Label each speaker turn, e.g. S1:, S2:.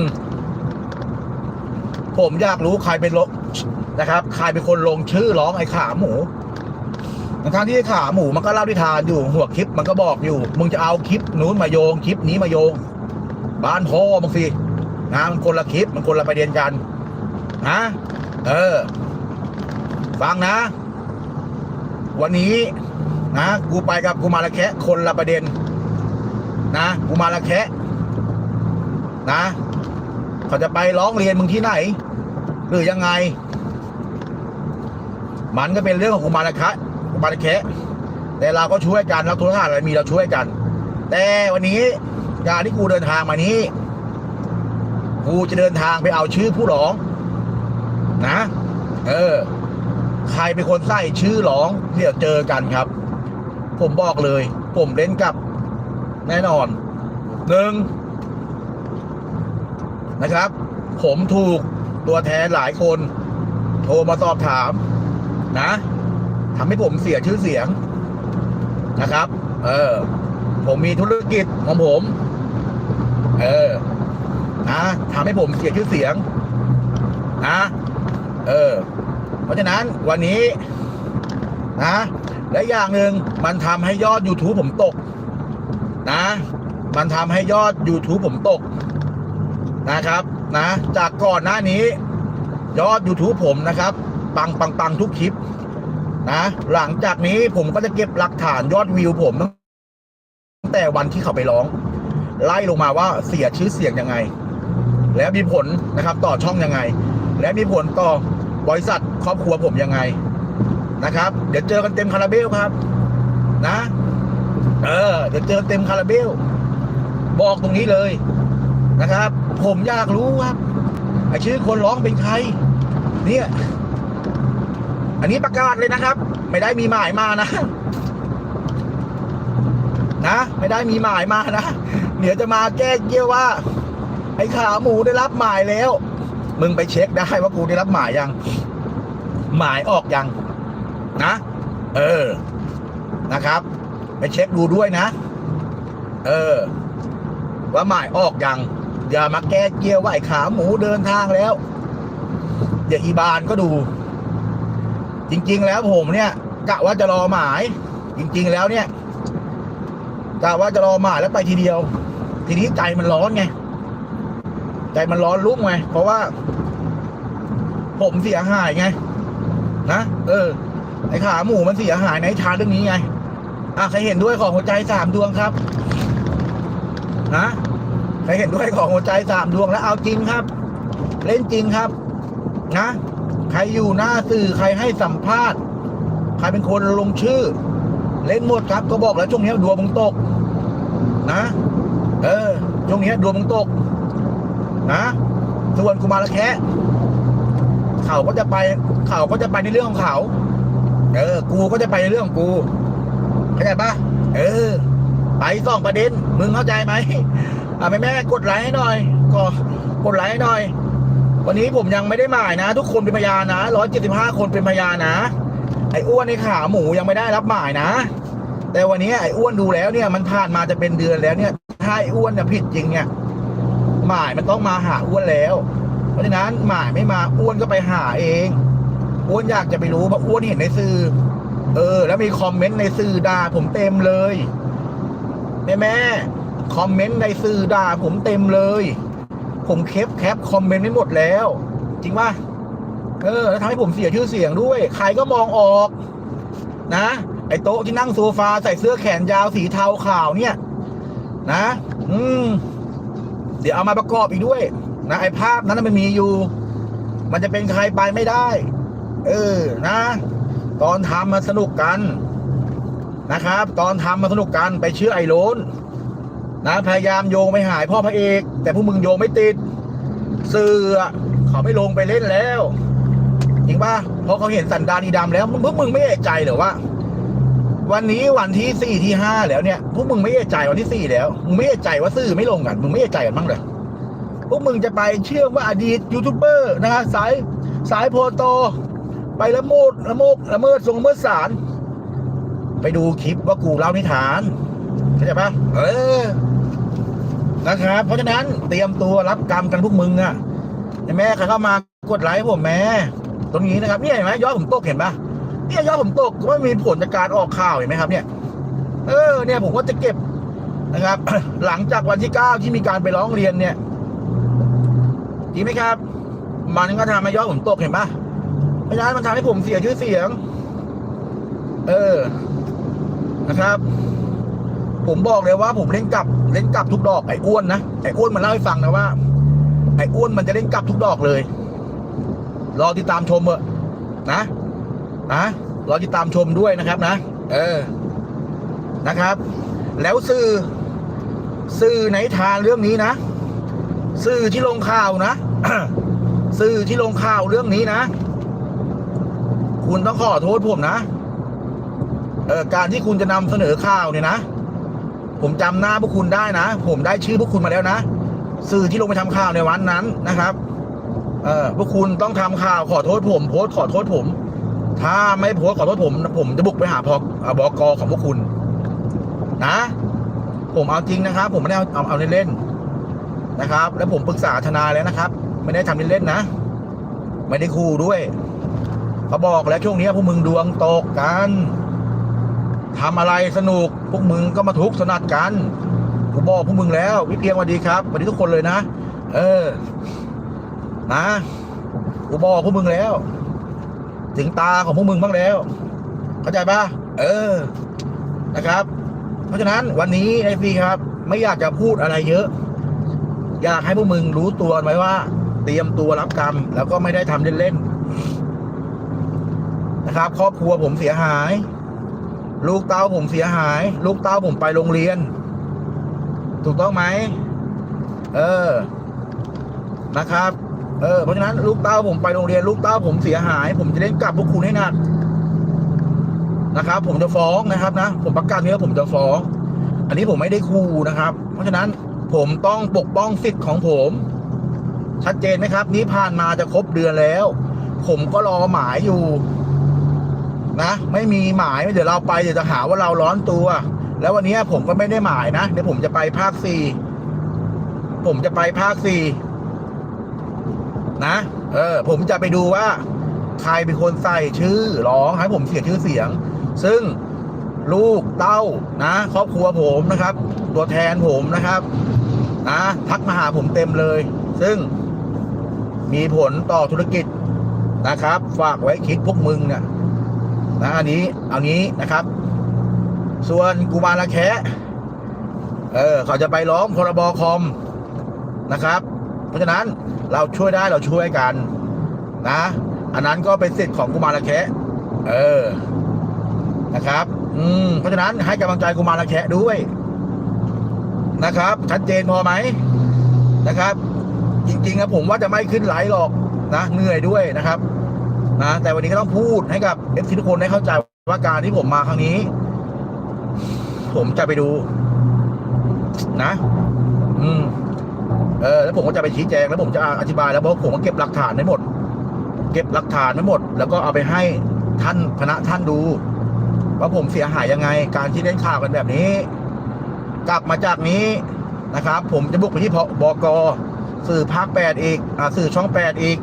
S1: ม ผมอยากรู้ใครเป็นลงนะครับ ใครเป็นคนลงชื่อร้องไอ้ขาหมูทั้งที่ขาหมูมันก็เล่านิทานอยู่หัวคลิปมันก็บอกอยู่ มึงจะเอาคลิปนู้นมาโยงคลิปนี้มาโยง บ้านพ่อมึงสินะมันคนละคลิปมันคนละประเด็นกันนะเออ ฟังนะ วันนี้นะกูไปกับกูมาละแคะคนละประเด็น นะกูมาละแคะนะ เขาจะไปร้องเรียนมึงที่ไหน หรือยังไง มันก็เป็นเรื่องของกุมารคะกุมารแคะแต่เราก็ช่วยกันแล้วทุกท่านอะไรมีเราช่วยกัน แต่วันนี้งานที่กูเดินทางมานี้กูจะเดินทางไปเอาชื่อผู้ร้อง นะ เออ ใครเป็นคนใส่ชื่อร้องเดี๋ยวเจอกันครับ ผมบอกเลย ผมเล่นกับ แน่นอนหนึ่ง นะครับ ผมถูกตัวแทนหลายคน โทรมาสอบถามนะทำให้ผมเสียชื่อเสียงนะครับ เออ ผมมีธุรกิจของผม เออ นะทำให้ผมเสียชื่อเสียง นะ เออ เพราะฉะนั้นวันนี้ นะ และอย่างหนึ่งมันทำให้ยอด YouTube ผมตก นะ มันทำให้ยอด YouTube ผมตก นะครับนะจากก่อนหน้านี้ ยอด YouTube ผมนะครับ ปังปังปังทุกคลิปนะหลังจากนี้ผมก็จะเก็บหลักฐานยอดวิวผมตั้งแต่วันที่เขาไปร้อง ไล่ลงมาว่าเสียชื่อเสียงยังไง และมีผลนะครับต่อช่องยังไง และมีผลต่อบริษัทครอบครัวผมยังไงนะครับ เดี๋ยวเจอกันเต็มคาราเบลครับ นะ เออ เดี๋ยวเจอเต็มคาราเบล บอกตรงนี้เลย นะครับ ผมอยากรู้ครับไอชื่อคนร้องเป็นใคร เนี่ย อันนี้ประกาศเลยนะครับ ไม่ได้มีหมายมานะ นะ ไม่ได้มีหมายมานะเดี๋ยวจะมาแก้เกี่ยวว่า ไอ้ขาหมูได้รับหมายแล้ว มึงไปเช็คได้ว่ากูได้รับหมายยัง หมายออกยัง นะ เออนะครับ ไปเช็คดูด้วยนะ เออ ว่าหมายออกยัง อย่ามาแก้เกียวว่าไอ้ขาหมูเดินทางแล้ว เดี๋ยวอีบานก็ดู จริง ๆ แล้วผมเนี่ยกะว่าจะรอหมาย จริง ๆ แล้วเนี่ยกะว่าจะรอหมายแล้วไปทีเดียว ทีนี้ใจมันร้อนไงใจมันร้อนลุกไงเพราะว่า ผมเสียหายไง นะเออ ไอ้ขาหมูมันเสียหายในชาเรื่องนี้ไงอะใครเห็นด้วยของหัวใจสามดวงครับ นะ ใครเห็นด้วยของหัวใจสามดวงแล้วเอาจริงครับ เล่นจริงครับ นะ ใครอยู่หน้าสื่อใครให้สัมภาษณ์ ใครเป็นคนลงชื่อ เล่นหมดครับ ก็บอกแล้วช่วงนี้ดวงมึงตก นะ เออช่วงนี้ดวงมึงตก นะส่วนกุมารแคะเขาก็จะไป เขาก็จะไปในเรื่องของเขา เออ กูก็จะไปในเรื่องของกูเข้าใจปะเออ ไปสองประเด็น มึงเข้าใจไหม แม่แม่กดไลค์ให้หน่อยก็กดไลค์ให้หน่อย วันนี้ผมยังไม่ได้หมายนะ ทุกคนเป็นพยานนะร้อยเจ็ดสิบห้าคนเป็นพยานนะ ไอ้อ้วนในขาหมูยังไม่ได้รับหมายนะ แต่วันนี้ไอ้อ้วนดูแล้วเนี่ยมันผ่านมาจะเป็นเดือนแล้วเนี่ยถ้าไอ้อ้วนเนี่ยผิดจริงเนี่ยหมายมันต้องมาหาอ้วนแล้ว เพราะฉะนั้นหมายไม่มาอ้วนก็ไปหาเองอ้วนอยากจะไปรู้เพราะอ้วนเห็นในสื่อ เออ แล้วมีคอมเมนต์ในสื่อด่าผมเต็มเลยแม่แม่ คอมเมนต์ในสื่อด่าผมเต็มเลย ผมเคปแคปคอมเมนต์ไม่หมดแล้ว จริงป่ะเออแล้วทำให้ผมเสียชื่อเสียงด้วย ใครก็มองออก นะ ไอ้โต๊ะที่นั่งโซฟาใส่เสื้อแขนยาวสีเทาขาวเนี่ย นะ อืม เดี๋ยวเอามาประกอบอีกด้วย นะไอ้ภาพนั้นมันมีอยู่ มันจะเป็นใครไปไม่ได้ เออ นะ ตอนทำมาสนุกกันนะครับ ตอนทำมาสนุกกันไปเชื่อไอ้โลน นะพยายามโยงไปหายพ่อพระเอก แต่พวกมึงโยงไม่ติดสื่อเขาไม่ลงไปเล่นแล้วจริงป่ะเพราะเขาเห็นสันดานอีดำแล้วมึงพวกมึงไม่เอะใจหรือว่า วันนี้วันที่สี่ที่ห้าแล้วเนี่ยพวกมึงไม่เอะใจวันที่สี่แล้วมึงไม่เอะใจว่าสื่อไม่ลงกันมึงไม่เอะใจกันบ้างเลยพวกมึงจะไปเชื่อว่าอดีตยูทูบเบอร์นะฮะสายสายโพโต ไปละโมดละโมกละเมิดทรงเมิดศาลไปดูคลิปว่ากูเล่านิทานเข้าใจปะเออ นะครับ เพราะฉะนั้นเตรียมตัวรับกรรมกันพวกมึงอะแม่ใครเข้ามากดไลค์ผมแม่ตรงนี้นะครับเนี่ยเห็นไหมยอดผมตกเห็นปะเนี่ยยอดผมตกก็ไม่มีผลจากการออกข่าวเห็นไหมครับ เนี่ย เออ เนี่ยผมก็จะเก็บนะครับ หลังจากวันที่เก้าที่มีการไปร้องเรียนเนี่ยจริงไหมครับ มันก็ทำให้ยอดผมตกเห็นปะเพราะฉะนั้นมันทำให้ผมเสียชื่อเสียง เออนะครับ ผมบอกเลยว่าผมเล่นกลับเล่นกลับทุกดอกไอ้อ้วนนะไอ้อ้วนมันเล่าให้ฟังนะว่า ไอ้อ้วนมันจะเล่นกลับทุกดอกเลย รอติดตามชมเถอะนะนะรอติดตามชมด้วยนะครับนะ เออนะครับ แล้วสื่อสื่อไหนทานเรื่องนี้นะสื่อที่ลงข่าวนะสื่อที่ลงข่าวเรื่องนี้นะ คุณต้องขอโทษผมนะเออการที่คุณจะนำเสนอข่าวเนี่ยนะ ผมจำหน้าพวกคุณได้นะ ผมได้ชื่อพวกคุณมาแล้วนะ สื่อที่ลงไปทำข่าวในวันนั้นนะครับ เออพวกคุณต้องทำข่าวขอโทษผม โพสขอโทษผม ถ้าไม่โพสขอโทษผม ผมจะบุกไปหาพอบอกอของพวกคุณ นะ ผมเอาจริงนะครับ ผมไม่ได้เอาเอาเล่นๆนะครับ แล้วผมปรึกษาทนายแล้วนะครับ ไม่ได้ทำเล่นๆนะ ไม่ได้คู่ด้วยเขาบอกแล้วช่วงนี้พวกมึงดวงตกกัน ทำอะไรสนุกพวกมึงก็มาทุกข์สนัดกันกูบอกพวกมึงแล้ววิเพียงสวัสดีครับสวัสดีทุกคนเลยนะ เออ นะกูบอกพวกมึงแล้ว ถึงตาของพวกมึงบ้างแล้ว เข้าใจปะเออ นะครับ เพราะฉะนั้นวันนี้ไอฟีครับ ไม่อยากจะพูดอะไรเยอะ อยากให้พวกมึงรู้ตัวไว้ว่า เตรียมตัวรับกรรม แล้วก็ไม่ได้ทำเล่นๆนะครับ ครอบครัวผมเสียหาย ลูกเต้าผมเสียหาย ลูกเต้าผมไปโรงเรียน ถูกต้องไหม เออ นะครับ เออ เพราะฉะนั้นลูกเต้าผมไปโรงเรียน ลูกเต้าผมเสียหาย ผมจะเล่นกลับพวกคุณให้หนักนะครับ ผมจะฟ้องนะครับนะ ผมประกาศนี้ว่าผมจะฟ้อง อันนี้ผมไม่ได้คู่นะครับ เพราะฉะนั้นผมต้องปกป้องสิทธิ์ของผม ชัดเจนไหมครับ นี้ผ่านมาจะครบเดือนแล้ว ผมก็รอหมายอยู่ นะ ไม่มีหมายเดี๋ยวเราไปเดี๋ยวจะหาว่าเราร้อนตัว แล้ววันนี้ผมก็ไม่ได้หมายนะเดี๋ยวผมจะไปภาคสี่ผมจะไปภาคสี่นะ เออ ผมจะไปดูว่า ใครเป็นคนใส่ชื่อร้องให้ผมเสียชื่อเสียง ซึ่งลูกเต้านะครอบครัวผมนะครับ ตัวแทนผมนะครับนะทักมาหาผมเต็มเลย ซึ่งมีผลต่อธุรกิจนะครับ ฝากไว้คิดพวกมึงเนี่ย นะอันนี้เอานี้นะครับ ส่วนกุมารละแคะเออเขาจะไปร้องพรบคอมนะครับ เพราะฉะนั้นเราช่วยได้เราช่วยกันนะ อันนั้นก็เป็นสิทธิ์ของกุมารละแคะเออนะครับ อืมเพราะฉะนั้นให้กำลังใจกุมารละแคะด้วยนะครับ ชัดเจนพอไหมนะครับ จริงๆนะผมว่าจะไม่ขึ้นไลฟ์หรอกนะเหนื่อยด้วยนะครับ นะแต่วันนี้ก็ต้องพูดให้กับเอฟซีทุกคนได้เข้าใจว่าการที่ผมมาครั้งนี้ ผมจะไปดู นะ อืม เออ แล้วผมก็จะไปชี้แจงแล้วผมจะอธิบายแล้วเพราะผมก็เก็บหลักฐานไว้หมด เก็บหลักฐานไว้หมด แล้วก็เอาไปให้ท่านคณะท่านดู ว่าผมเสียหายยังไง การที่เล่นข่าวกันแบบนี้ กลับมาจากนี้นะครับ ผมจะบุกไปที่พบกสื่อภาคแปดอีกอ่าสื่อช่องแปดอีก